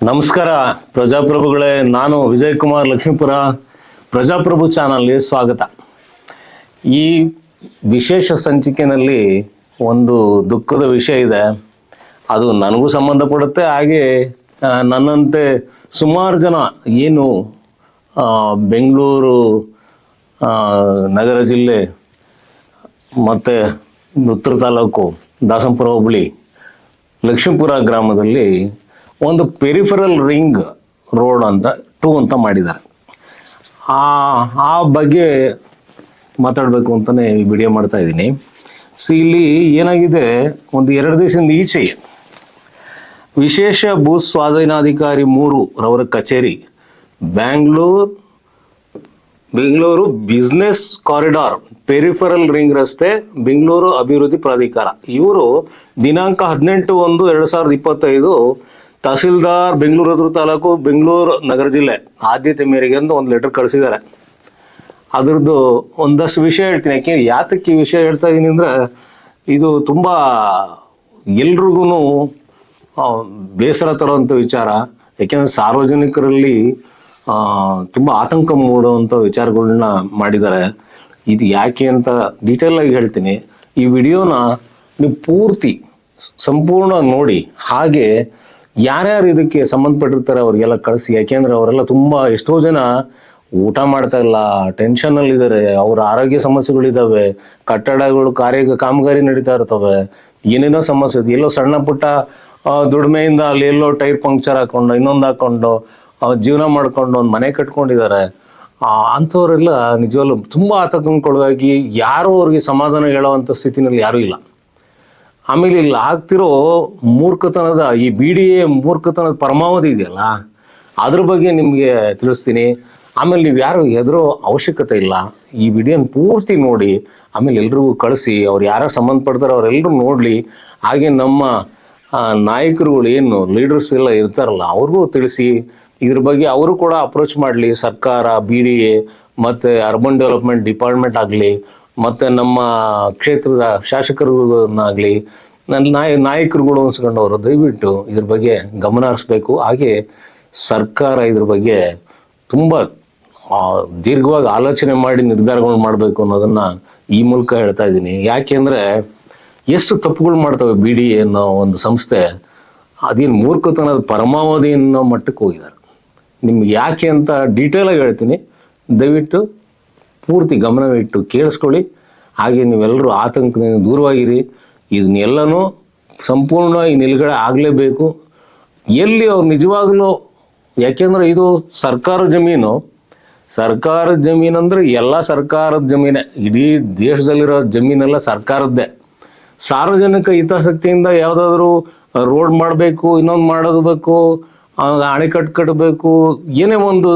ನಮಸ್ಕಾರ ಪ್ರಜಾಪ್ರಭುಗಳೇ, ನಾನು ವಿಜಯ್ ಕುಮಾರ್ ಲಕ್ಷ್ಮೀಪುರ, ಪ್ರಜಾಪ್ರಭು ಚಾನಲ್ಗೆ ಸ್ವಾಗತ. ಈ ವಿಶೇಷ ಸಂಚಿಕೆಯಲ್ಲಿ ಒಂದು ದುಃಖದ ವಿಷಯ ಇದೆ. ಅದು ನನಗೂ ಸಂಬಂಧಪಡುತ್ತೆ, ಹಾಗೆ ನನ್ನಂತೆ ಸುಮಾರು ಜನ ಏನು ಬೆಂಗಳೂರು ನಗರ ಜಿಲ್ಲೆ, ಮತ್ತು ಉತ್ತರ ತಾಲೂಕು ದಾಸಂಪುರ ಹೋಬಳಿ, ಲಕ್ಷ್ಮೀಪುರ ಗ್ರಾಮದಲ್ಲಿ ಒಂದು ಪೆರಿಫರಲ್ ರಿಂಗ್ ರೋಡ್ ಅಂತ ಟೂ ಅಂತ ಮಾಡಿದ್ದಾರೆ. ಆ ಆ ಬಗ್ಗೆ ಮಾತಾಡಬೇಕು ಅಂತಲೇ ವಿಡಿಯೋ ಮಾಡ್ತಾ ಇದ್ದೀನಿ. ಸಿ ಇಲ್ಲಿ ಏನಾಗಿದೆ? ಒಂದು ಎರಡು ದಿವಸದಿಂದ ಈಚೆ ವಿಶೇಷ ಭೂ ಸ್ವಾಧೀನಾಧಿಕಾರಿ ಮೂರು ರವರ ಕಚೇರಿ Bangalore Bengaluru business corridor peripheral ring ರಸ್ತೆ ಬೆಂಗಳೂರು ಅಭಿವೃದ್ಧಿ ಪ್ರಾಧಿಕಾರ. ಇವರು ದಿನಾಂಕ ಹದಿನೆಂಟು ಒಂದು ಎರಡು ಸಾವಿರದ ಇಪ್ಪತ್ತೈದು ತಹಸೀಲ್ದಾರ್ ಬೆಂಗಳೂರು ಹತ್ರ ತಾಲೂಕು ಬೆಂಗಳೂರು ನಗರ ಜಿಲ್ಲೆ ಆದ್ಯತೆ ಮೇರೆಗೆ ಅಂತ ಒಂದು ಲೆಟರ್ ಕಳಿಸಿದ್ದಾರೆ. ಅದ್ರದ್ದು ಒಂದಷ್ಟು ವಿಷಯ ಹೇಳ್ತೀನಿ. ಯಾಕೆ ಯಾತಕ್ಕೆ ವಿಷಯ ಹೇಳ್ತಾ ಇದ್ದೀನಿ ಅಂದ್ರೆ ಇದು ತುಂಬ ಎಲ್ರಿಗೂ ಬೇಸರ ತರುವಂಥ ವಿಚಾರ. ಯಾಕೆಂದ್ರೆ ಸಾರ್ವಜನಿಕರಲ್ಲಿ ತುಂಬ ಆತಂಕ ಮೂಡುವಂಥ ವಿಚಾರಗಳನ್ನ ಮಾಡಿದ್ದಾರೆ. ಇದು ಯಾಕೆ ಅಂತ ಡೀಟೇಲ್ ಹೇಳ್ತೀನಿ. ಈ ವಿಡಿಯೋನ ನೀವು ಪೂರ್ತಿ, ಸಂಪೂರ್ಣ ನೋಡಿ. ಹಾಗೆ ಯಾರ್ಯಾರು ಇದಕ್ಕೆ ಸಂಬಂಧಪಟ್ಟಿರ್ತಾರೆ ಅವ್ರಿಗೆಲ್ಲ ಕಳಿಸಿ, ಯಾಕೆಂದ್ರೆ ಅವರೆಲ್ಲ ತುಂಬ ಎಷ್ಟೋ ಜನ ಊಟ ಮಾಡ್ತಾ ಇಲ್ಲ ಟೆನ್ಷನ್ ಅಲ್ಲಿ ಇದ್ದಾರೆ ಅವ್ರ ಆರೋಗ್ಯ ಸಮಸ್ಯೆಗಳಿದಾವೆ, ಕಟ್ಟಡಗಳು ಕಾರ್ಯ ಕಾಮಗಾರಿ ನಡೀತಾ ಇರ್ತವೆ, ಏನೇನೋ ಸಮಸ್ಯೆ ಇದೆ. ಎಲ್ಲೋ ಸಣ್ಣ ಪುಟ್ಟ ದುಡಿಮೆಯಿಂದ ಅಲ್ಲಿ ಎಲ್ಲೋ ಟೈರ್ ಪಂಕ್ಚರ್ ಹಾಕೊಂಡು, ಇನ್ನೊಂದು ಹಾಕೊಂಡು ಜೀವನ ಮಾಡ್ಕೊಂಡು ಒಂದು ಮನೆ ಕಟ್ಕೊಂಡಿದ್ದಾರೆ. ಅಂಥವರೆಲ್ಲ ನಿಜವಲ್ಲೂ ತುಂಬ ಆತಂಕಕ್ಕೊಳಗಾಗಿ ಯಾರು ಅವ್ರಿಗೆ ಸಮಾಧಾನ ಹೇಳುವಂತ ಸ್ಥಿತಿನಲ್ಲಿ ಯಾರೂ ಇಲ್ಲ. ಆಮೇಲೆ ಇಲ್ಲಿ ಆಗ್ತಿರೋ ಮೂರ್ಖತನದ ಈ ಬಿ ಡಿ ಎ ಮೂರ್ಖತನದ ಪರಮಾವಧಿ ಇದೆಯಲ್ಲ, ಅದ್ರ ಬಗ್ಗೆ ನಿಮಗೆ ತಿಳಿಸ್ತೀನಿ. ಆಮೇಲೆ ನೀವು ಯಾರು ಹೆದರೋ ಅವಶ್ಯಕತೆ ಇಲ್ಲ. ಈ ವಿಡಿಯೋನ ಪೂರ್ತಿ ನೋಡಿ, ಆಮೇಲೆ ಎಲ್ರಿಗೂ ಕಳಿಸಿ, ಅವ್ರು ಯಾರು ಸಂಬಂಧಪಡ್ತಾರೋ ಅವರೆಲ್ಲರೂ ನೋಡಲಿ. ಹಾಗೆ ನಮ್ಮ ನಾಯಕರುಗಳು ಏನು ಲೀಡರ್ಸ್ ಎಲ್ಲ ಇರ್ತಾರಲ್ಲ, ಅವ್ರಿಗೂ ತಿಳಿಸಿ. ಇದ್ರ ಬಗ್ಗೆ ಅವರು ಕೂಡ ಅಪ್ರೋಚ್ ಮಾಡಲಿ, ಸರ್ಕಾರ ಬಿ ಡಿ ಎ ಮತ್ತು ಅರ್ಬನ್ ಡೆವಲಪ್ಮೆಂಟ್ ಡಿಪಾರ್ಟ್ಮೆಂಟ್ ಆಗಲಿ. ಮತ್ತು ನಮ್ಮ ಕ್ಷೇತ್ರದ ಶಾಸಕರನ್ನಾಗಲಿ ನನ್ನ ನಾಯ, ನಾಯಕರುಗಳು ಅನ್ಸ್ಕೊಂಡವರು ದಯವಿಟ್ಟು ಇದ್ರ ಬಗ್ಗೆ ಗಮನ ಹರಿಸ್ಬೇಕು. ಹಾಗೆ ಸರ್ಕಾರ ಇದ್ರ ಬಗ್ಗೆ ತುಂಬ ದೀರ್ಘವಾಗಿ ಆಲೋಚನೆ ಮಾಡಿ ನಿರ್ಧಾರಗಳು ಮಾಡಬೇಕು ಅನ್ನೋದನ್ನ ಈ ಮೂಲಕ ಹೇಳ್ತಾ ಇದ್ದೀನಿ. ಯಾಕೆಂದ್ರೆ ಎಷ್ಟು ತಪ್ಪುಗಳು ಮಾಡ್ತವೆ ಬಿ ಡಿ ಅನ್ನೋ ಒಂದು ಸಂಸ್ಥೆ, ಅದೇನು ಮೂರ್ಖತನದ ಪರಮಾವಧಿ ಅನ್ನೋ ಮಟ್ಟಕ್ಕೆ ಹೋಗಿದ್ದಾರೆ. ನಿಮ್ಗೆ ಯಾಕೆ ಅಂತ ಡೀಟೇಲ್ ಆಗಿ ಹೇಳ್ತೀನಿ. ದಯವಿಟ್ಟು ಪೂರ್ತಿ ಗಮನವಿಟ್ಟು ಕೇಳಿಸ್ಕೊಳ್ಳಿ. ಹಾಗೆ ನೀವೆಲ್ಲರೂ ಆತಂಕದಿಂದ ದೂರವಾಗಿರಿ. ಇದನ್ನೆಲ್ಲನೂ ಸಂಪೂರ್ಣವಾಗಿ ನಿಲುಗಡೆ ಆಗಲೇಬೇಕು. ಎಲ್ಲಿ ಅವ್ರು ನಿಜವಾಗಲೂ ಯಾಕೆಂದ್ರೆ ಇದು ಸರ್ಕಾರ ಜಮೀನು. ಸರ್ಕಾರದ ಜಮೀನು ಅಂದ್ರೆ ಎಲ್ಲ ಸರ್ಕಾರದ ಜಮೀನೇ. ಇಡೀ ದೇಶದಲ್ಲಿರೋ ಜಮೀನೆಲ್ಲ ಸರ್ಕಾರದ್ದೇ. ಸಾರ್ವಜನಿಕ ಹಿತಾಸಕ್ತಿಯಿಂದ ಯಾವುದಾದ್ರೂ ರೋಡ್ ಮಾಡಬೇಕು ಇನ್ನೊಂದು ಮಾಡೋದು ಬೇಕು ಆ, ಅಣೆಕಟ್ಟು ಕಟ್ಟಬೇಕು ಏನೇ ಒಂದು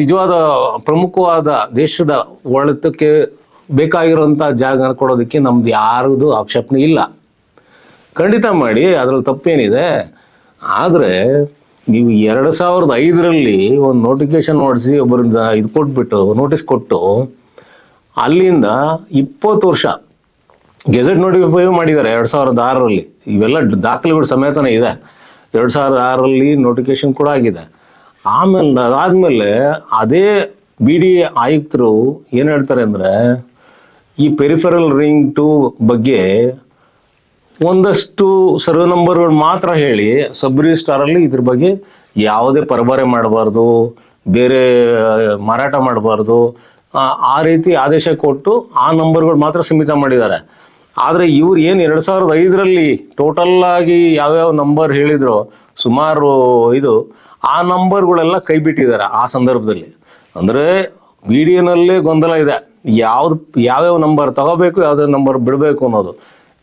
ನಿಜವಾದ ಪ್ರಮುಖವಾದ ದೇಶದ ಒಳತಕ್ಕೆ ಬೇಕಾಗಿರುವಂಥ ಜಾಗ ಕೊಡೋದಕ್ಕೆ ನಮ್ದು ಯಾರದು ಆಕ್ಷೇಪಣೆ ಇಲ್ಲ. ಖಂಡಿತ ಮಾಡಿ, ಅದ್ರಲ್ಲಿ ತಪ್ಪೇನಿದೆ. ಆದರೆ ನೀವು ಎರಡು ಸಾವಿರದ ಐದರಲ್ಲಿ ಒಂದು ನೋಟಿಫಿಕೇಶನ್ ಹೊಡಿಸಿ ಒಬ್ಬರಿಂದ ಇದು ಕೊಟ್ಬಿಟ್ಟು ನೋಟಿಸ್ ಕೊಟ್ಟು, ಅಲ್ಲಿಂದ ಇಪ್ಪತ್ತು ವರ್ಷ ಗೆಜೆಟ್ ನೋಟಿಫೈ ಮಾಡಿದ್ದಾರೆ ಎರಡು ಸಾವಿರದ ಆರರಲ್ಲಿ. ಇವೆಲ್ಲ ದಾಖಲೆಗಳು ಸಮೇತನೇ ಇದೆ. ಎರಡು ಸಾವಿರದ ಆರಲ್ಲಿ ನೋಟಿಫಿಕೇಶನ್ ಕೂಡ ಆಗಿದೆ. ಆಮೇಲೆ ಅದಾದಮೇಲೆ ಅದೇ ಬಿ ಡಿ ಆಯುಕ್ತರು ಏನು ಹೇಳ್ತಾರೆ ಅಂದರೆ, ಈ ಪೆರಿಫರಲ್ ರಿಂಗ್ ಟು ಬಗ್ಗೆ ಒಂದಷ್ಟು ಸರ್ವೆ ನಂಬರ್ಗಳು ಮಾತ್ರ ಹೇಳಿ ಸಬ್ ರಿಜಿಸ್ಟ್ರಾರಲ್ಲಿ ಇದ್ರ ಬಗ್ಗೆ ಯಾವುದೇ ಪರಬಾರೆ ಮಾಡಬಾರ್ದು, ಬೇರೆ, ಮಾರಾಟ ಮಾಡಬಾರ್ದು, ಆ ರೀತಿ ಆದೇಶ ಕೊಟ್ಟು ಆ ನಂಬರ್ಗಳು ಮಾತ್ರ ಸೀಮಿತ ಮಾಡಿದ್ದಾರೆ. ಆದರೆ ಇವ್ರು ಏನು ಎರಡು ಸಾವಿರದ ಐದರಲ್ಲಿ ಟೋಟಲ್ ಆಗಿ ಯಾವ್ಯಾವ ನಂಬರ್ ಹೇಳಿದ್ರು, ಸುಮಾರು ಇದು, ಆ ನಂಬರ್ಗಳೆಲ್ಲ ಕೈ ಬಿಟ್ಟಿದ್ದಾರೆ ಆ ಸಂದರ್ಭದಲ್ಲಿ. ಅಂದರೆ ವಿಡಿಯೋನಲ್ಲೇ ಗೊಂದಲ ಇದೆ. ಯಾವ್ದು, ಯಾವ್ಯಾವ ನಂಬರ್ ತಗೋಬೇಕು, ಯಾವ್ಯಾವ ನಂಬರ್ ಬಿಡಬೇಕು ಅನ್ನೋದು.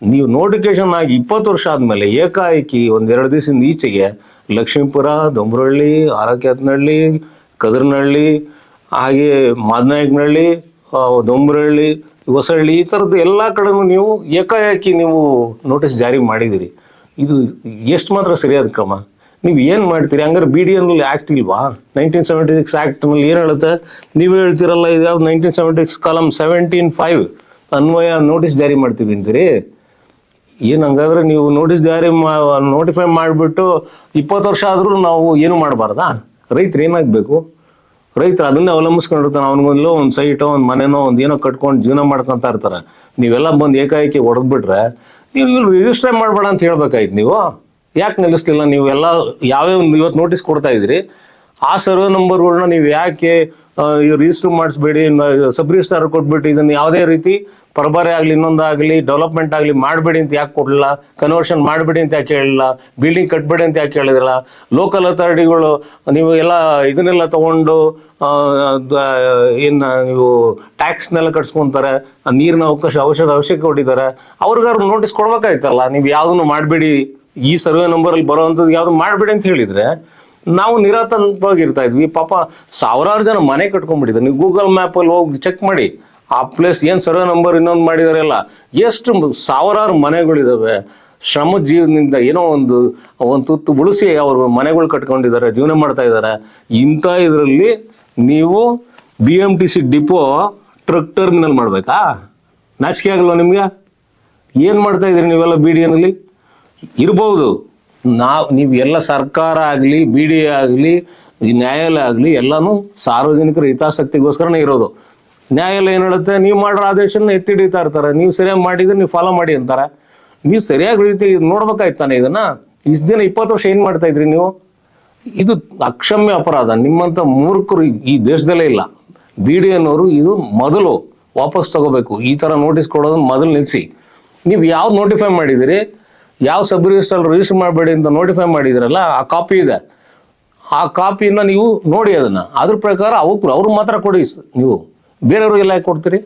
ನೀವು ನೋಟಿಫಿಕೇಶನ್ ಆಗಿ ಇಪ್ಪತ್ತು ವರ್ಷ ಆದಮೇಲೆ ಏಕಾಏಕಿ ಒಂದೆರಡು ದಿವಸದಿಂದ ಈಚೆಗೆ ಲಕ್ಷ್ಮೀಪುರ ದೊಂಬರಹಳ್ಳಿ ಆರಕ್ಯಾತನಹಳ್ಳಿ ಕದ್ರನಹಳ್ಳಿ, ಹಾಗೆ ಮಾದನಾಯಕನಹಳ್ಳಿ ದೊಂಬರಹಳ್ಳಿ ಹೊಸಹಳ್ಳಿ, ಈ ಥರದ್ದು ಎಲ್ಲ ಕಡೆನೂ ನೀವು ಏಕಾಏಕಿ ನೀವು ನೋಟಿಸ್ ಜಾರಿ ಮಾಡಿದಿರಿ. ಇದು ಎಷ್ಟು ಮಾತ್ರ ಸರಿಯಾದ ಕ್ರಮ. ನೀವು ಏನು ಮಾಡ್ತೀರಿ? ಹಂಗಾರೆ ಬಿ ಡಿ ಎನ್ನಲ್ಲಿ ಆ್ಯಕ್ಟ್ ಇಲ್ವಾ? ನೈನ್ಟೀನ್ ಸೆವೆಂಟಿ ಸಿಕ್ಸ್ ಆ್ಯಕ್ಟ್ನಲ್ಲಿ ಏನು ಹೇಳುತ್ತೆ? ನೀವು ಹೇಳ್ತೀರಲ್ಲ ಇದು ಯಾವ್ದು nineteen seventy six column seventeen five ಅನ್ವಯ ನೋಟಿಸ್ ಜಾರಿ ಮಾಡ್ತೀವಿ ಅಂತೀರಿ? ಏನು ಹಂಗಾದ್ರೆ ನೀವು ನೋಟಿಸ್ ಜಾರಿ ಮಾ ನೋಟಿಫೈ ಮಾಡಿಬಿಟ್ಟು ಇಪ್ಪತ್ತು ವರ್ಷ ಆದರೂ ನಾವು ಏನು ಮಾಡಬಾರ್ದಾ? ರೈತರು ಏನಾಗಬೇಕು ರೈತರು ಅದನ್ನೇ ಅವಲಂಬಿಸ್ಕೊಂಡಿರ್ತಾನೆ ಅವನಿಗೆಲ್ಲೋ ಒಂದು ಸೈಟೋ ಒಂದು ಮನೆನೋ ಒಂದು ಏನೋ ಕಟ್ಕೊಂಡು ಜೀವನ ಮಾಡ್ಕೊಂತ ಇರ್ತಾರೆ. ನೀವೆಲ್ಲ ಬಂದು ಏಕಾಏಕಿ ಹೊಡೆದ್ಬಿಟ್ರೆ ನೀವು ಇವ್ರು ರಿಜಿಸ್ಟ್ರೇ ಮಾಡಬೇಡ ಅಂತ ಹೇಳ್ಬೇಕಾಯ್ತು ನೀವು. ಯಾಕೆ ನಿಲ್ಲಿಸ್ಲಿಲ್ಲ? ನೀವು ಎಲ್ಲ ಯಾವ್ಯಾವ ಇವತ್ತು ನೋಟಿಸ್ ಕೊಡ್ತಾ ಇದ್ರಿ? ಆ ಸರ್ವೆ ನಂಬರ್ಗಳನ್ನ ನೀವು ಯಾಕೆ ರಿಜಿಸ್ಟರ್ ಮಾಡಿಸ್ಬೇಡಿ ಸಬ್ ರಿಜಿಸ್ಟರ್ ಕೊಟ್ಬಿಟ್ಟು ಇದನ್ನ ಯಾವುದೇ ರೀತಿ ಪರಬಾರೆ ಆಗಲಿ ಇನ್ನೊಂದಾಗಲಿ ಡೆವಲಪ್ಮೆಂಟ್ ಆಗಲಿ ಮಾಡಬೇಡಿ ಅಂತ ಯಾಕೆ ಕೊಡಲಿಲ್ಲ? ಕನ್ವರ್ಷನ್ ಮಾಡಬೇಡಿ ಅಂತ ಯಾಕೆ ಹೇಳಿಲ್ಲ? ಬಿಲ್ಡಿಂಗ್ ಕಟ್ಬೇಡಿ ಅಂತ ಯಾಕೆ ಹೇಳಿದಿಲ್ಲ ಲೋಕಲ್ ಅಥಾರಿಟಿಗಳು ನೀವು ಎಲ್ಲ ಇದನ್ನೆಲ್ಲ ತಗೊಂಡು ಏನು ನೀವು ಟ್ಯಾಕ್ಸ್ನೆಲ್ಲ ಕಟ್ಸ್ಕೊತಾರೆ, ನೀರಿನ ಅವಕಾಶ ಅವಶ್ಯಕ ಅವಶ್ಯಕ ಕೊಟ್ಟಿದ್ದಾರೆ ಅವ್ರಿಗಾರು ನೋಟಿಸ್ ಕೊಡ್ಬೇಕಾಯ್ತಲ್ಲ? ನೀವು ಯಾವುದನ್ನು ಮಾಡಬೇಡಿ, ಈ ಸರ್ವೆ ನಂಬರಲ್ಲಿ ಬರೋವಂಥದ್ದು ಯಾವುದು ಮಾಡಬೇಡಿ ಅಂತ ಹೇಳಿದ್ರೆ ನಾವು ನಿರಾತಂಕವಾಗಿ ಇರ್ತಾ ಇದ್ವಿ. ಪಾಪ ಸಾವಿರಾರು ಜನ ಮನೆ ಕಟ್ಕೊಂಡ್ಬಿಟ್ಟಿದ್ದಾರೆ. ನೀವು ಗೂಗಲ್ ಮ್ಯಾಪಲ್ಲಿ ಹೋಗಿ ಚೆಕ್ ಮಾಡಿ. ಆ ಪ್ಲೇಸ್ ಏನು ಸರ್ವೆ ನಂಬರ್ ಇನ್ನೊಂದು ಮಾಡಿದಾರೆಲ್ಲ, ಎಷ್ಟು ಸಾವಿರಾರು ಮನೆಗಳಿದ್ದಾವೆ ಶ್ರಮ ಜೀವನದಿಂದ ಏನೋ ಒಂದು ಒಂದು ತುತ್ತು ಉಳಿಸಿ ಅವರು ಮನೆಗಳು ಕಟ್ಕೊಂಡಿದ್ದಾರೆ, ಜೀವನ ಮಾಡ್ತಾ ಇದ್ದಾರೆ. ಇಂಥ ಇದರಲ್ಲಿ ನೀವು B M T C depot truck terminal ಮಾಡಬೇಕಾ? ನಾಚಿಕೆ ಆಗಲ್ವಾ ನಿಮಗೆ? ಏನು ಮಾಡ್ತಾ ಇದ್ದೀರಿ ನೀವೆಲ್ಲ ಬಿ ಡಿ ಎನಲ್ಲಿ ಇರ್ಬೋದು. ನಾವು, ನೀವು ಎಲ್ಲ ಸರ್ಕಾರ ಆಗಲಿ, ಬಿ ಡಿ ಆಗಲಿ ನ್ಯಾಯಾಲಯ ಆಗಲಿ ಎಲ್ಲನೂ ಸಾರ್ವಜನಿಕರ ಹಿತಾಸಕ್ತಿಗೋಸ್ಕರನೇ ಇರೋದು. ನ್ಯಾಯಾಲಯ ಏನು ಹೇಳುತ್ತೆ? ನೀವು ಮಾಡಿರೋ ಆದೇಶನ ಎತ್ತಿ ಹಿಡಿತಾ ಇರ್ತಾರೆ. ನೀವು ಸರಿಯಾಗಿ ಮಾಡಿದ್ರೆ ನೀವು ಫಾಲೋ ಮಾಡಿ ಅಂತಾರೆ. ನೀವು ಸರಿಯಾಗಿ ರೀತಿ ನೋಡ್ಬೇಕಾಯ್ತು ತಾನೆ ಇದನ್ನ? ಇಷ್ಟು ದಿನ ಇಪ್ಪತ್ತು ವರ್ಷ ಏನು ಮಾಡ್ತಾ ಇದ್ರಿ ನೀವು? ಇದು ಅಕ್ಷಮ್ಯ ಅಪರಾಧ. ನಿಮ್ಮಂಥ ಮೂರ್ಖರು ಈ- ದೇಶದಲ್ಲೇ ಇಲ್ಲ. ಬಿ ಡಿ ಅನ್ನೋರು ಇದು ಮೊದಲು ವಾಪಸ್ ತಗೋಬೇಕು. ಈ ಥರ ನೋಟಿಸ್ ಕೊಡೋದನ್ನ ಮೊದಲು ನಿಲ್ಲಿಸಿ ನೀವು ಯಾವ್ದು ನೋಟಿಫೈ ಮಾಡಿದಿರಿ? ಯಾವ ಸಬ್ ರಿಜಿಸ್ಟ್ರಲ್ಲಿ ರಿಜಿಸ್ಟರ್ ಮಾಡಬೇಡಿ ಅಂತ ನೋಟಿಫೈ ಮಾಡಿದಿರಲ್ಲ, ಆ ಕಾಪಿ ಇದೆ. ಆ ಕಾಪಿನ ನೀವು ನೋಡಿ ಅದನ್ನು. ಅದ್ರ ಪ್ರಕಾರ ಅವಕ್ಕೆ, ಅವ್ರಿಗೆ ಮಾತ್ರ ಕೊಡಿ ನೀವು. ಬೇರೆಯವ್ರಿಗೆಲ್ಲ ಯಾಕೆ ಕೊಡ್ತೀರಿ?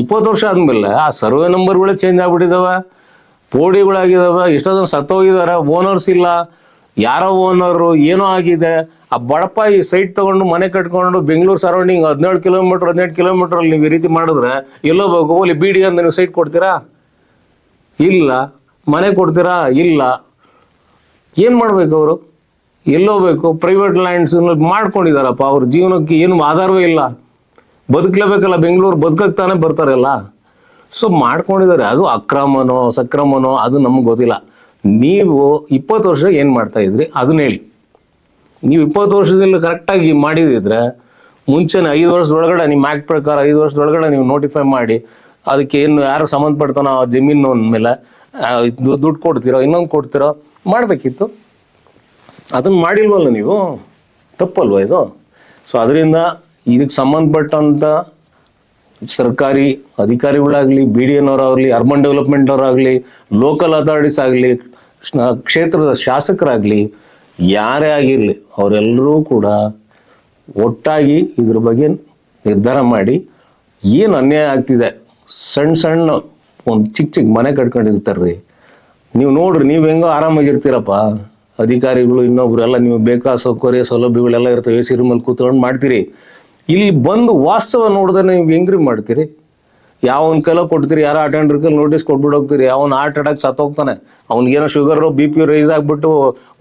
ಇಪ್ಪತ್ತು ವರ್ಷ ಆದಮೇಲೆ ಆ ಸರ್ವೆ ನಂಬರ್ಗಳೇ ಚೇಂಜ್ ಆಗಿಬಿಟ್ಟಿದ್ದಾವೆ ಪೋಡಿಗಳಾಗಿದ್ದಾವೆ ಎಷ್ಟೋ ಜನ ಸತ್ತೋಗಿದ್ದಾರೆ ಓನರ್ಸ್ ಇಲ್ಲ, ಯಾರೋ ಓನರು ಏನೋ ಆಗಿದೆ. ಆ ಬಡಪಾಯಿ ಸೈಟ್ ತೊಗೊಂಡು ಮನೆ ಕಟ್ಕೊಂಡು ಬೆಂಗಳೂರು ಸರೌಂಡಿಂಗ್ ಹದಿನೇಳು ಕಿಲೋಮೀಟರ್ ಹದಿನೆಂಟು ಕಿಲೋಮೀಟ್ರಲ್ಲಿ ನೀವು ಈ ರೀತಿ ಮಾಡಿದ್ರೆ ಎಲ್ಲೋ ಬೇಕು ಓಲಿ ಬಿ ಅಂತ ನೀವು ಸೈಟ್ ಕೊಡ್ತೀರಾ? ಇಲ್ಲ. ಮನೆ ಕೊಡ್ತೀರಾ? ಇಲ್ಲ. ಏನು ಮಾಡ್ಬೇಕು ಅವರು? ಎಲ್ಲೋಬೇಕು ಪ್ರೈವೇಟ್ ಲ್ಯಾಂಡ್ಸ್ ಮಾಡ್ಕೊಂಡಿದಾರಪ್ಪ ಅವ್ರ ಜೀವನಕ್ಕೆ ಏನು ಆಧಾರವೇ ಇಲ್ಲ. ಬದುಕಲೇಬೇಕಲ್ಲ, ಬೆಂಗಳೂರು ಬದುಕಕ್ಕೆ ಬರ್ತಾರಲ್ಲ. ಸೊ ಮಾಡ್ಕೊಂಡಿದ್ದಾರೆ. ಅದು ಅಕ್ರಮನೋ, ಸಕ್ರಮನೋ, ಅದು ನಮ್ಗೆ ಗೊತ್ತಿಲ್ಲ. ನೀವು ಇಪ್ಪತ್ತು ವರ್ಷ ಏನು ಮಾಡ್ತಾ ಇದ್ರಿ? ಅದನ್ನ ಹೇಳಿ. ನೀವು ಇಪ್ಪತ್ತು ವರ್ಷದಲ್ಲಿ ಕರೆಕ್ಟಾಗಿ ಮಾಡಿದಿದ್ರೆ, ಮುಂಚೆನೆ ಐದು ವರ್ಷದೊಳಗಡೆ, ನಿಮ್ಮ ಆ್ಯಕ್ಟ್ ಪ್ರಕಾರ ಐದು ವರ್ಷದೊಳಗಡೆ ನೀವು ನೋಟಿಫೈ ಮಾಡಿ, ಅದಕ್ಕೆ ಏನು ಯಾರು ಸಂಬಂಧಪಡ್ತಾನೋ ಆ ಜಮೀನು ಅಂದಮೇಲೆ ದುಡ್ಡು ಕೊಡ್ತೀರೋ, ಇನ್ನೊಂದು ಕೊಡ್ತೀರೋ ಮಾಡಬೇಕಿತ್ತು. ಅದನ್ನು ಮಾಡಿಲ್ವಲ್ಲ ನೀವು? ತಪ್ಪಲ್ವ ಇದು? ಸೊ ಅದರಿಂದ ಇದಕ್ಕೆ ಸಂಬಂಧಪಟ್ಟಂಥ ಸರ್ಕಾರಿ ಅಧಿಕಾರಿಗಳಾಗಲಿ, ಬಿ ಡಿ ಎನ್ನವರಾಗಲಿ ಅರ್ಬನ್ ಡೆವಲಪ್ಮೆಂಟ್ ಅವರಾಗಲಿ ಲೋಕಲ್ ಅಥಾರಿಟೀಸ್ ಆಗಲಿ ಕ್ಷೇತ್ರದ ಶಾಸಕರಾಗಲಿ, ಯಾರೇ ಆಗಿರಲಿ, ಅವರೆಲ್ಲರೂ ಕೂಡ ಒಟ್ಟಾಗಿ ಇದ್ರ ಬಗ್ಗೆ ನಿರ್ಧಾರ ಮಾಡಿ, ಏನು ಅನ್ಯಾಯ ಆಗ್ತಿದೆ? ಸಣ್ಣ ಸಣ್ಣ ಒಂದು ಚಿಕ್ಕ ಚಿಕ್ಕ ಮನೆ ಕಟ್ಕೊಂಡಿರ್ತಾರ್ರಿ. ನೀವು ನೋಡ್ರಿ, ನೀವು ಹೆಂಗೋ ಆರಾಮಾಗಿರ್ತೀರಪ್ಪ. ಅಧಿಕಾರಿಗಳು ಇನ್ನೊಬ್ರೆಲ್ಲ ನೀವು ಬೇಕಾ ಸೌಕರ್ಯ ಸೌಲಭ್ಯಗಳೆಲ್ಲ ಇರ್ತವೆ ಎ ಸಿ ರೂಮಲ್ಲಿ ಕೂತ್ಕೊಂಡು ಮಾಡ್ತೀರಿ. ಇಲ್ಲಿ ಬಂದು ವಾಸ್ತವ ನೋಡಿದ್ರೆ ನೀವು ಹೆಂಗ್ರಿ ಮಾಡ್ತೀರಿ? ಯಾವನ್ ಕೈಲ ಕೊಡ್ತೀರಿ, ಯಾರೋ ಅಟೆಂಡರ್ ಕೈಲಿ ನೋಟಿಸ್ ಕೊಟ್ಬಿಟ್ಟು ಹೋಗ್ತೀರಿ ಅವ್ನು ಹಾರ್ಟ್ ಅಟ್ಯಾಕ್ ಸತ್ತೋಗ್ತಾನೆ ಅವ್ನಿಗೇನೋ ಶುಗರು ಬಿ ಪಿ ರೈಸ್ ಆಗಿಬಿಟ್ಟು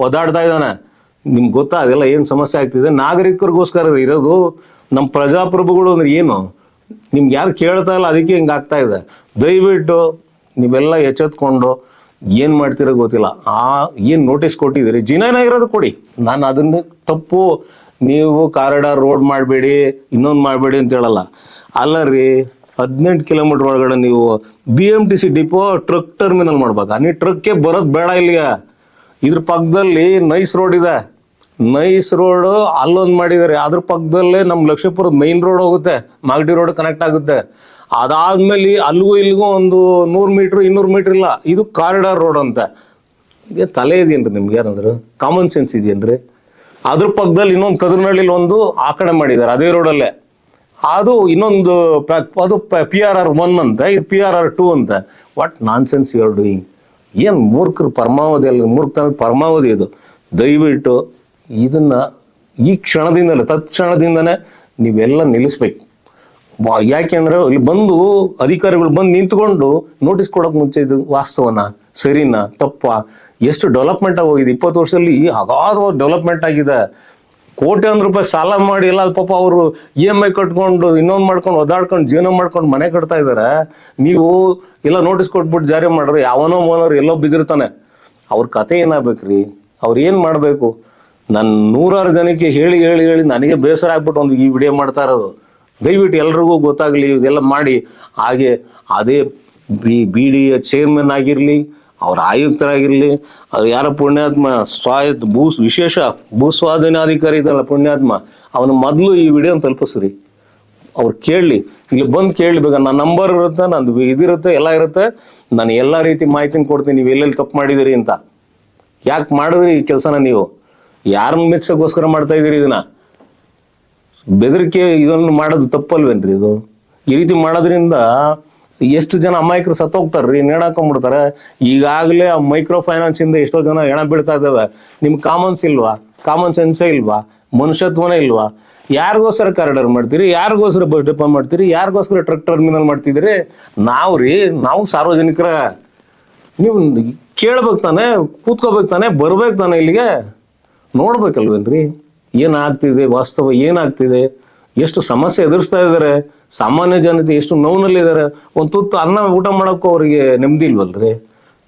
ಒದಾಡ್ತಾ ಇದ್ದಾನೆ. ನಿಮ್ಗೆ ಗೊತ್ತಾ, ಅದೆಲ್ಲ ಏನು ಸಮಸ್ಯೆ ಆಗ್ತಿದೆ? ನಾಗರಿಕರಿಗೋಸ್ಕರ ಇರೋದು ನಮ್ಮ ಪ್ರಜಾಪ್ರಭುಗಳು ಅಂದ್ರೆ ಏನು? ನಿಮ್ಗೆ ಯಾರು ಕೇಳ್ತಾ ಇಲ್ಲ, ಅದಕ್ಕೆ ಹಿಂಗೆ ಆಗ್ತಾ ಇದೆ. ದಯವಿಟ್ಟು ನೀವೆಲ್ಲ ಎಚ್ಚೆತ್ಕೊಂಡು ಏನು ಮಾಡ್ತಿರೋ ಗೊತ್ತಿಲ್ಲ. ಆ, ಏನು ನೋಟಿಸ್ ಕೊಟ್ಟಿದ್ದೀರಿ? ಜಿನಾನ ಇರೋದು ಕೊಡಿ. ನಾನು ಅದನ್ನ ತಪ್ಪು, ನೀವು ಕಾರಿಡಾರ್ ರೋಡ್ ಮಾಡಬೇಡಿ, ಇನ್ನೊಂದು ಮಾಡಬೇಡಿ ಅಂತ ಹೇಳಲ್ಲ. ಅಲ್ಲ ರೀ, ಹದಿನೆಂಟು ಕಿಲೋಮೀಟರ್ ಒಳಗಡೆ ನೀವು B M T C depot truck terminal ಮಾಡ್ಬೇಕು. ನೀವು ಟ್ರಕ್ಗೆ ಬರೋದು ಬೇಡ ಇಲ್ಲಿಗೆ. ಇದ್ರ ಪಕ್ಕದಲ್ಲಿ ನೈಸ್ ರೋಡ್ ಇದೆ. ನೈಸ್ ರೋಡ್ ಅಲ್ಲೊಂದು ಮಾಡಿದ್ದಾರೆ. ಅದ್ರ ಪಕ್ಕದಲ್ಲೇ ನಮ್ಮ ಲಕ್ಷ್ಮೀಪುರದ ಮೈನ್ ರೋಡ್ ಹೋಗುತ್ತೆ. ಮಾಗಡಿ ರೋಡ್ ಕನೆಕ್ಟ್ ಆಗುತ್ತೆ. ಅದಾದ್ಮೇಲೆ ಅಲ್ಲಿಗೂ ಇಲ್ಲಿಗೂ ಒಂದು ನೂರು ಮೀಟ್ರ್, ಇನ್ನೂರು ಮೀಟ್ರ್ ಇಲ್ಲ. ಇದು ಕಾರಿಡಾರ್ ರೋಡ್ ಅಂತ. ತಲೆ ಇದೆಯೇನ್ರಿ ನಿಮ್ಗೆ ಏನಂದ್ರೆ? ಕಾಮನ್ ಸೆನ್ಸ್ ಇದೆಯೇನ್ರಿ? ಅದ್ರ ಪಕ್ಕದಲ್ಲಿ ಇನ್ನೊಂದು ಕದ್ರನಹಳ್ಳಿಲಿ ಒಂದು ಆ ಕಡೆ ಮಾಡಿದ್ದಾರೆ, ಅದೇ ರೋಡಲ್ಲೇ ಅದು ಇನ್ನೊಂದು ಅದು ಪಿ ಆರ್ ಆರ್ ಒನ್ ಅಂತ ಇದು ಪಿ ಆರ್ ಆರ್ ಟೂ ಅಂತ. What nonsense you are doing ಏನು ಮೂರ್ಖರು ಪರಮಾವಧಿ ಅಲ್ಲ ಮೂರ್ಖತನದ ಪರಮಾವಧಿ ಇದು. ದಯವಿಟ್ಟು ಇದನ್ನ ಈ ಕ್ಷಣದಿಂದಲೇ, ತತ್ಕ್ಷಣದಿಂದನೇ ನೀವೆಲ್ಲ ನಿಲ್ಲಿಸ್ಬೇಕು. ಯಾಕೆಂದ್ರೆ ಇಲ್ಲಿ ಬಂದು ಅಧಿಕಾರಿಗಳು ಬಂದು ನಿಂತ್ಕೊಂಡು ನೋಟಿಸ್ ಕೊಡೋಕೆ ಮುಂಚೆ ಇದು ವಾಸ್ತವನ, ಸರಿನಾ, ತಪ್ಪ? ಎಷ್ಟು ಡೆವಲಪ್ಮೆಂಟ್ ಆಗೋಗಿದೆ ಇಪ್ಪತ್ತು ವರ್ಷದಲ್ಲಿ ಅಗಾಧವಾದ ಡೆವಲಪ್ಮೆಂಟ್ ಆಗಿದೆ. ಕೋಟ್ಯಾಂತರ ರೂಪಾಯಿ ಸಾಲ ಮಾಡಿ ಎಲ್ಲ ಪಾಪ ಅವರು ಇ ಎಂ ಐ ಕಟ್ಕೊಂಡು, ಇನ್ನೊಂದು ಮಾಡ್ಕೊಂಡು ಒದಾಡ್ಕೊಂಡು ಜೀವನ ಮಾಡ್ಕೊಂಡು ಮನೆ ಕಟ್ತಾ ಇದಾರೆ. ನೀವು ಎಲ್ಲ ನೋಟಿಸ್ ಕೊಟ್ಬಿಟ್ಟು ಜಾರಿ ಮಾಡ್ರಿ ಯಾವನೋ ಮೋನವ್ರು ಎಲ್ಲೋ ಬಿದ್ದಿರ್ತಾನೆ. ಅವ್ರ ಕತೆ ಏನಾಗ್ಬೇಕ್ರಿ? ಅವ್ರು ಏನು ಮಾಡಬೇಕು? ನನ್ನ ನೂರಾರು ಜನಕ್ಕೆ ಹೇಳಿ ಹೇಳಿ ಹೇಳಿ ನನಗೆ ಬೇಸರ ಆಗ್ಬಿಟ್ಟು ಒಂದು ಈ ವಿಡಿಯೋ ಮಾಡ್ತಾ ಇರೋದು. ದಯವಿಟ್ಟು ಎಲ್ರಿಗೂ ಗೊತ್ತಾಗಲಿ ಇದೆಲ್ಲ ಮಾಡಿ. ಹಾಗೆ ಅದೇ ಬಿ ಬಿ ಡಿ ಚೇರ್ಮನ್ ಆಗಿರಲಿ, ಅವ್ರ ಆಯುಕ್ತರಾಗಿರಲಿ, ಅವ್ರು ಯಾರ ಪುಣ್ಯಾತ್ಮ, ಸ್ವಾಯತ್ ಭೂ ವಿಶೇಷ ಭೂ ಸ್ವಾಧೀನಾಧಿಕಾರಿ ಇದಲ್ಲ ಪುಣ್ಯಾತ್ಮ, ಅವನ ಮೊದಲು ಈ ವಿಡಿಯೋನ ತಲುಪಿಸ್ರಿ. ಅವ್ರು ಕೇಳಲಿ, ಇಲ್ಲಿ ಬಂದು ಕೇಳಲಿ, ಬೇಗ ನನ್ನ ನಂಬರ್ ಇರುತ್ತೆ, ನಂದು ಇದಿರುತ್ತೆ, ಎಲ್ಲ ಇರುತ್ತೆ, ನಾನು ಎಲ್ಲ ರೀತಿ ಮಾಹಿತಿನ ಕೊಡ್ತೀನಿ, ನೀವು ಎಲ್ಲೆಲ್ಲಿ ತಪ್ಪು ಮಾಡಿದಿರಿ ಅಂತ. ಯಾಕೆ ಮಾಡಿದ್ರಿ ಈ ಕೆಲಸನ ನೀವು? ಯಾರನ್ನ ಮೆಚ್ಚಗೋಸ್ಕರ ಮಾಡ್ತಾ ಇದೀರಿ ಇದನ್ನ? ಬೆದರಿಕೆ ಇದನ್ನು ಮಾಡೋದು ತಪ್ಪಲ್ವೇನ್ರಿ ಇದು? ಈ ರೀತಿ ಮಾಡೋದ್ರಿಂದ ಎಷ್ಟು ಜನ ಅಮಾಯಕರು ಸತ್ತೋಗ್ತಾರ್ರಿ ನೇಣಾಕೊಂಡ್ಬಿಡ್ತಾರೆ ಈಗಾಗಲೇ ಆ ಮೈಕ್ರೋ ಫೈನಾನ್ಸ್ ಇಂದ ಎಷ್ಟೋ ಜನ ಹೆಣ ಬೀಳ್ತಾ ಇದ್ದಾವೆ. ನಿಮ್ಗೆ ಕಾಮನ್ಸ್ ಇಲ್ವಾ? ಕಾಮನ್ ಸೆನ್ಸೇ ಇಲ್ವಾ? ಮನುಷ್ಯತ್ವನೇ ಇಲ್ವಾ? ಯಾರಿಗೋಸ್ಕರ ಕಾರಿಡಾರ್ ಮಾಡ್ತೀರಿ? ಯಾರಿಗೋಸ್ಕರ ಬಸ್ ಡಿಪೋ ಮಾಡ್ತೀರಿ? ಯಾರಿಗೋಸ್ಕರ ಟ್ರಕ್ ಟರ್ಮಿನಲ್ ಮಾಡ್ತಿದ್ದೀರಿ? ನಾವು ರೀ ನಾವು ಸಾರ್ವಜನಿಕರ. ನೀವು ಕೇಳ್ಬೇಕು ತಾನೆ, ಕೂತ್ಕೋಬೇಕು ತಾನೆ, ಬರ್ಬೇಕು ತಾನೆ ಇಲ್ಲಿಗೆ? ನೋಡ್ಬೇಕಲ್ವೇನ್ರಿ? ಏನಾಗ್ತಿದೆ, ವಾಸ್ತವ ಏನಾಗ್ತಿದೆ, ಎಷ್ಟು ಸಮಸ್ಯೆ ಎದುರಿಸ್ತಾ ಇದ್ದಾರೆ, ಸಾಮಾನ್ಯ ಜನತೆ ಎಷ್ಟು ನೋವಿನಲ್ಲಿದ್ದಾರೆ, ಒಂದು ತುತ್ತು ಅನ್ನ ಊಟ ಮಾಡೋಕ್ಕೂ ಅವರಿಗೆ ನೆಮ್ಮದಿ ಇಲ್ವಲ್ರಿ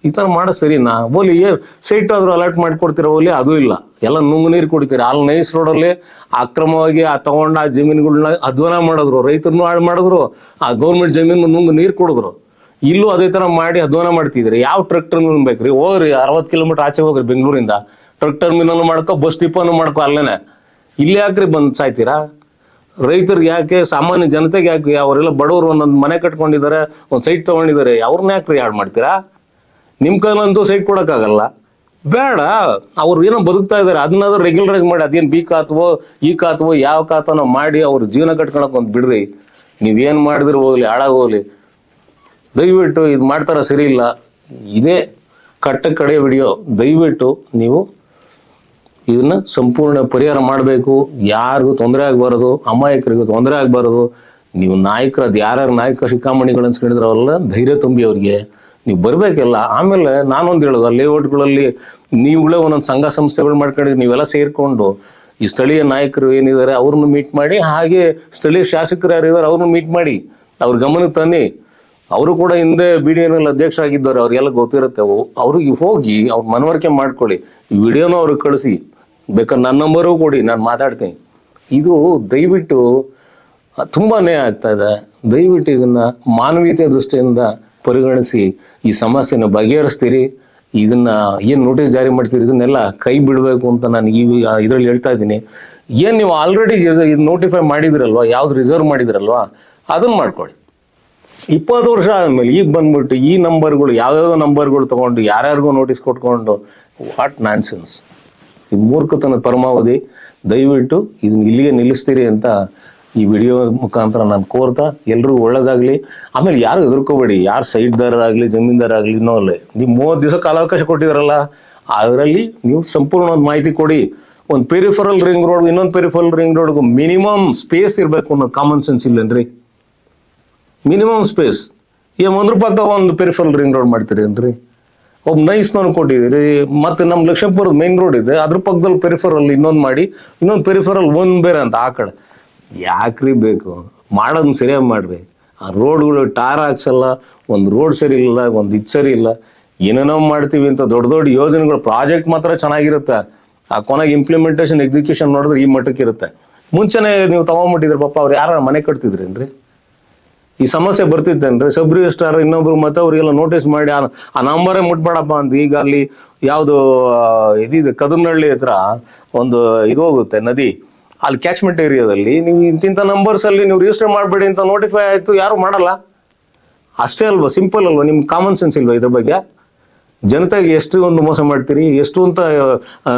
ಈ ಥರ ಮಾಡೋ ಸರಿನಾ? ಓಲಿ ಏನು ಸೈಟ್ ಆದರೂ ಅಲರ್ಟ್ ಮಾಡಿಕೊಡ್ತೀರ ಓಲಿ ಅದು ಇಲ್ಲ. ಎಲ್ಲ ನುಂಗು ನೀರು ಕುಡಿತೀರಿ? ಅಲ್ಲಿ ನೈಸ್ ರೋಡಲ್ಲಿ ಅಕ್ರಮವಾಗಿ ಆ ತಗೊಂಡ ಆ ಜಮೀನುಗಳನ್ನ ಅಧ್ವಾನ ಮಾಡಿದ್ರು, ರೈತರನ್ನು ಹಾಳು ಮಾಡಿದ್ರು, ಆ ಗೌರ್ಮೆಂಟ್ ಜಮೀನು ನುಂಗು ನೀರು ಕುಡಿದ್ರು. ಇಲ್ಲೂ ಅದೇ ಥರ ಮಾಡಿ ಅಧ್ವಾನ ಮಾಡ್ತಿದ್ರಿ ಯಾವ ಟ್ರಕ್ ಟರ್ಮಿನಲ್ ಬೇಕ್ರಿ? ಹೋಗ್ರಿ, ಅರವತ್ತು ಕಿಲೋಮೀಟರ್ ಆಚೆ ಹೋಗ್ರಿ ಬೆಂಗಳೂರಿಂದ. ಟ್ರಕ್ ಟರ್ಮಿನಲ್ ಮಾಡ್ಕೊ ಬಸ್ ಡಿಪೋನು ಮಾಡ್ಕೋ, ಅಲ್ಲೇನೆ. ಇಲ್ಲಿ ಯಾಕ್ರಿ ಬಂದು ಸಾಯ್ತೀರಾ? ರೈತರಿಗೆ ಯಾಕೆ, ಸಾಮಾನ್ಯ ಜನತೆಗೆ ಯಾಕೆ ಅವರೆಲ್ಲ ಬಡವರು ಒಂದೊಂದು ಮನೆ ಕಟ್ಕೊಂಡಿದ್ದಾರೆ ಒಂದು ಸೈಟ್ ತಗೊಂಡಿದ್ದಾರೆ ಅವ್ರನ್ನ ಯಾಕ್ರಿ ಯಾಡ್ ಮಾಡ್ತೀರಾ? ನಿಮ್ಮ ಕೈಲಂತೂ ಸೈಟ್ ಕೊಡೋಕ್ಕಾಗಲ್ಲ. ಬೇಡ, ಅವ್ರು ಏನೋ ಬದುಕ್ತಾ ಇದ್ದಾರೆ ಅದನ್ನಾದ್ರೂ ರೆಗ್ಯುಲರೈಸ್ ಮಾಡಿ, ಅದೇನು ಬಿ ಕಾತ್ವೋ ಈ ಕಾತ್ವೋ ಯಾವ ಕಾತನೋ ಮಾಡಿ ಅವ್ರ ಜೀವನ ಕಟ್ಕೊಳಕ್ ಒಂದು ಬಿಡ್ರಿ. ನೀವೇನು ಮಾಡಿದ್ರು ಹೋಗ್ಲಿ ಹಾಳಾಗೋಗ್ಲಿ ದಯವಿಟ್ಟು ಇದು ಮಾಡ್ತಾರ ಸರಿ ಇಲ್ಲ, ಇದೇ ಕಟ್ಟ ಕಡೆ ವಿಡಿಯೋ. ದಯವಿಟ್ಟು ನೀವು ಇದನ್ನ ಸಂಪೂರ್ಣ ಪರಿಹಾರ ಮಾಡಬೇಕು. ಯಾರಿಗೂ ತೊಂದರೆ ಆಗಬಾರದು, ಅಮಾಯಕರಿಗೂ ತೊಂದರೆ ಆಗಬಾರದು. ನೀವು ನಾಯಕರು ಅದು ಯಾರ್ಯಾರು ನಾಯಕ ಶಿಖಾಮಣಿಗಳು ಅನ್ಸ್ಕೊಂಡಿದ್ರವಲ್ಲ ಧೈರ್ಯ ತುಂಬಿ ಅವ್ರಿಗೆ. ನೀವು ಬರಬೇಕಲ್ಲ. ಆಮೇಲೆ ನಾನೊಂದು ಹೇಳೋದು ಲೇಔಟ್ಗಳಲ್ಲಿ ನೀವುಗಳೇ ಒಂದೊಂದು ಸಂಘ ಸಂಸ್ಥೆಗಳು ಮಾಡ್ಕೊಂಡಿದ್ರೆ ನೀವೆಲ್ಲ ಸೇರಿಕೊಂಡು ಈ ಸ್ಥಳೀಯ ನಾಯಕರು ಏನಿದ್ದಾರೆ ಅವ್ರನ್ನ ಮೀಟ್ ಮಾಡಿ, ಹಾಗೆ ಸ್ಥಳೀಯ ಶಾಸಕರು ಯಾರಿದ್ದಾರೆ ಅವ್ರನ್ನ ಮೀಟ್ ಮಾಡಿ, ಅವ್ರ ಗಮನಕ್ಕೆ ತನ್ನಿ. ಅವರು ಕೂಡ ಹಿಂದೆ ಬಿ ಡಿ ಎನ್ ಎಲ್ ಅಧ್ಯಕ್ಷರಾಗಿದ್ದಾರೆ, ಅವ್ರಿಗೆಲ್ಲ ಗೊತ್ತಿರುತ್ತೆ. ಅವು ಅವ್ರಿಗೆ ಹೋಗಿ ಅವ್ರ ಮನವರಿಕೆ ಮಾಡ್ಕೊಳ್ಳಿ. ವಿಡಿಯೋನ ಅವ್ರಿಗೆ ಕಳಿಸಿ. ಬೇಕಾದ್ರೆ ನನ್ನ ನಂಬರು ಕೊಡಿ, ನಾನು ಮಾತಾಡ್ತೀನಿ. ಇದು ದಯವಿಟ್ಟು ತುಂಬಾ ಆಗ್ತಾ ಇದೆ. ದಯವಿಟ್ಟು ಇದನ್ನ ಮಾನವೀಯತೆ ದೃಷ್ಟಿಯಿಂದ ಪರಿಗಣಿಸಿ, ಈ ಸಮಸ್ಯೆನ ಬಗೆಹರಿಸ್ತೀರಿ. ಇದನ್ನ ಏನು ನೋಟಿಸ್ ಜಾರಿ ಮಾಡ್ತೀರಿ, ಇದನ್ನೆಲ್ಲ ಕೈ ಬಿಡಬೇಕು ಅಂತ ನಾನು ಈ ಇದರಲ್ಲಿ ಹೇಳ್ತಾ ಇದ್ದೀನಿ. ಏನು ನೀವು ಆಲ್ರೆಡಿ ಇದು ನೋಟಿಫೈ ಮಾಡಿದಿರಲ್ವಾ, ಯಾವ್ದು ರಿಸರ್ವ್ ಮಾಡಿದಿರಲ್ವಾ ಅದನ್ನ ಮಾಡ್ಕೊಳ್ಳಿ. ಇಪ್ಪತ್ತು ವರ್ಷ ಆದಮೇಲೆ ಈಗ ಬಂದ್ಬಿಟ್ಟು ಈ ನಂಬರ್ಗಳು ಯಾವ್ಯಾವ ನಂಬರ್ಗಳು ತಗೊಂಡು, ಯಾರ್ಯಾರಿಗೂ ನೋಟಿಸ್ ಕೊಟ್ಕೊಂಡು ವಾಟ್ ನಾನ್ಸೆನ್ಸ್ ಈ ಮೂರ್ಖತನ ಪರಮಾವಧಿ, ದಯವಿಟ್ಟು ಇದನ್ನ ಇಲ್ಲಿಗೆ ನಿಲ್ಲಿಸ್ತೀರಿ ಅಂತ ಈ ವಿಡಿಯೋ ಮುಖಾಂತರ ನಾನು ಕೋರ್ತಾ ಎಲ್ರಿಗೂ ಒಳ್ಳೇದಾಗ್ಲಿ. ಆಮೇಲೆ ಯಾರು ಎದುರ್ಕೋಬೇಡಿ ಯಾರು ಸೈಟ್ದಾರರಾಗಲಿ ಜಮೀನ್ದಾರಾಗಲಿ ಇನ್ನೋ ಅಲ್ಲೇ. ನೀವು ಮೂವತ್ತು ದಿವಸ ಕಾಲಾವಕಾಶ ಕೊಟ್ಟಿದ್ರಲ್ಲ ಅದರಲ್ಲಿ ನೀವು ಸಂಪೂರ್ಣ ಒಂದು ಮಾಹಿತಿ ಕೊಡಿ. ಒಂದು ಪೆರಿಫರಲ್ ರಿಂಗ್ ರೋಡ್ ಇನ್ನೊಂದು ಪೆರಿಫರಲ್ ರಿಂಗ್ ರೋಡ್ಗೂ ಮಿನಿಮಮ್ ಸ್ಪೇಸ್ ಇರಬೇಕು ಅನ್ನೋ ಕಾಮನ್ ಸೆನ್ಸ್ ಇಲ್ಲೇನ್ರಿ? ಮಿನಿಮಮ್ ಸ್ಪೇಸ್ ಏ, ಒಂದು ರೂಪಾಯಿ ಒಂದು ಪೆರಿಫರಲ್ ರಿಂಗ್ ರೋಡ್ ಮಾಡ್ತೀರಿ ಅಂದ್ರಿ ಒಬ್ಬ ನೈಸ್ನವ್ರು ಕೊಟ್ಟಿದ್ದೀರಿ. ಮತ್ತೆ ನಮ್ಮ ಲಕ್ಷ್ಮೀಪುರದ ಮೇನ್ ರೋಡ್ ಇದೆ. ಅದ್ರ ಪಕ್ಕದಲ್ಲಿ ಪೆರಿಫರಲ್ ಇನ್ನೊಂದು ಮಾಡಿ, ಇನ್ನೊಂದು ಪೆರಿಫರಲ್ ಒಂದು ಬೇರೆ ಅಂತ ಆ ಕಡೆ. ಯಾಕ್ರಿ ಬೇಕು? ಮಾಡೋದನ್ನ ಸರಿಯಾಗಿ ಮಾಡ್ರಿ. ಆ ರೋಡ್ಗಳು ಟಾರ್ ಹಾಕ್ಸಲ್ಲ, ಒಂದು ರೋಡ್ ಸರಿ ಇಲ್ಲ, ಒಂದು ಇದು ಸರಿ ಇಲ್ಲ. ಏನೇನೋ ಮಾಡ್ತೀವಿ ಅಂತ ದೊಡ್ಡ ದೊಡ್ಡ ಯೋಜನೆಗಳು ಪ್ರಾಜೆಕ್ಟ್ ಮಾತ್ರ ಚೆನ್ನಾಗಿರುತ್ತೆ. ಆ ಕೊನೆಗೆ ಇಂಪ್ಲಿಮೆಂಟೇಷನ್ ಎಕ್ಸಿಕ್ಯೂಷನ್ ನೋಡಿದ್ರೆ ಈ ಮಟ್ಟಕ್ಕೆ ಇರುತ್ತೆ ಮುಂಚೆನೆ ನೀವು ತಗೊಂಡ್ಬಿಟ್ಟಿದ್ರೆ ಪಾಪ, ಅವ್ರು ಯಾರು ಮನೆ ಕಟ್ತಿದ್ರೇನ್ರಿ? ಈ ಸಮಸ್ಯೆ ಬರ್ತಿತ್ತೇನ್ರಿ? ಸಬ್ ರಿಜಿಸ್ಟ್ರಾರ್ ಇನ್ನೊಬ್ರು ಮತ್ತೆ ಅವರಿಗೆಲ್ಲ ನೋಟಿಸ್ ಮಾಡಿ, ಆ- ನಂಬರೇ ಮುಟ್ಬೇಡಪ್ಪ ಅಂತ ಈಗ ಅಲ್ಲಿ ಯಾವುದು ಇದಿದೆ ಕದನಹಳ್ಳಿ ಹತ್ರ ಒಂದು ಇದು ಹೋಗುತ್ತೆ ನದಿ. ಅಲ್ಲಿ ಕ್ಯಾಚ್ಮೆಂಟ್ ಏರಿಯಾದಲ್ಲಿ ನೀವು ಇಂತಿಂಥ ನಂಬರ್ಸ್ ಅಲ್ಲಿ ನೀವು ರಿಜಿಸ್ಟರ್ ಮಾಡಬೇಡಿ ಅಂತ ನೋಟಿಫೈ ಆಯ್ತು, ಯಾರು ಮಾಡಲ್ಲ. ಅಷ್ಟೇ ಅಲ್ವಾ ಸಿಂಪಲ್ ಅಲ್ವಾ, ನಿಮ್ಗೆ ಕಾಮನ್ ಸೆನ್ಸ್ ಇಲ್ವಾ ಇದ್ರ ಬಗ್ಗೆ? ಜನತೆಗೆ ಎಷ್ಟು ಒಂದು ಮೋಸ ಮಾಡ್ತೀರಿ, ಎಷ್ಟು ಅಂತ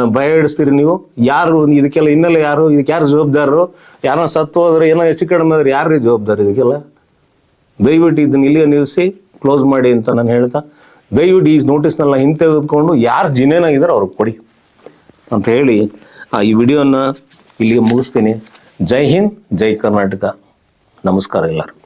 ಭಯ ಇಡಿಸ್ತೀರಿ ನೀವು? ಯಾರು, ಇದಕ್ಕೆಲ್ಲ ಹಿನ್ನೆಲೆ ಯಾರು, ಇದಕ್ಕೆ ಯಾರು ಜವಾಬ್ದಾರರು? ಯಾರನ್ನ ಸತ್ತು ಹೋದ್ರೆ ಏನೋ ಹೆಚ್ಚು ಕಡಿಮೆ ಆದ್ರೆ ಯಾರ್ರೀ ಜವಾಬ್ದಾರಿ ಇದಕ್ಕೆಲ್ಲ? ದಯವಿಟ್ಟು ಇದನ್ನ ಇಲ್ಲಿಗೆ ನಿಲ್ಲಿಸಿ ಕ್ಲೋಸ್ ಮಾಡಿ ಅಂತ ನಾನು ಹೇಳ್ತಾ ದಯವಿಟ್ಟು ಈ ನೋಟಿಸ್ನೆಲ್ಲ ಹಿಂತೆಗೆದುಕೊಂಡು ಯಾರು ಜಿನೇನಾಗಿದ್ದಾರೆ ಅವ್ರಿಗೆ ಕೊಡಿ ಅಂತ ಹೇಳಿ ಆ, ಈ ವಿಡಿಯೋನ ಇಲ್ಲಿಗೆ ಮುಗಿಸ್ತೀನಿ. ಜೈ ಹಿಂದ್ ಜೈ ಕರ್ನಾಟಕ. ನಮಸ್ಕಾರ ಎಲ್ಲರೂ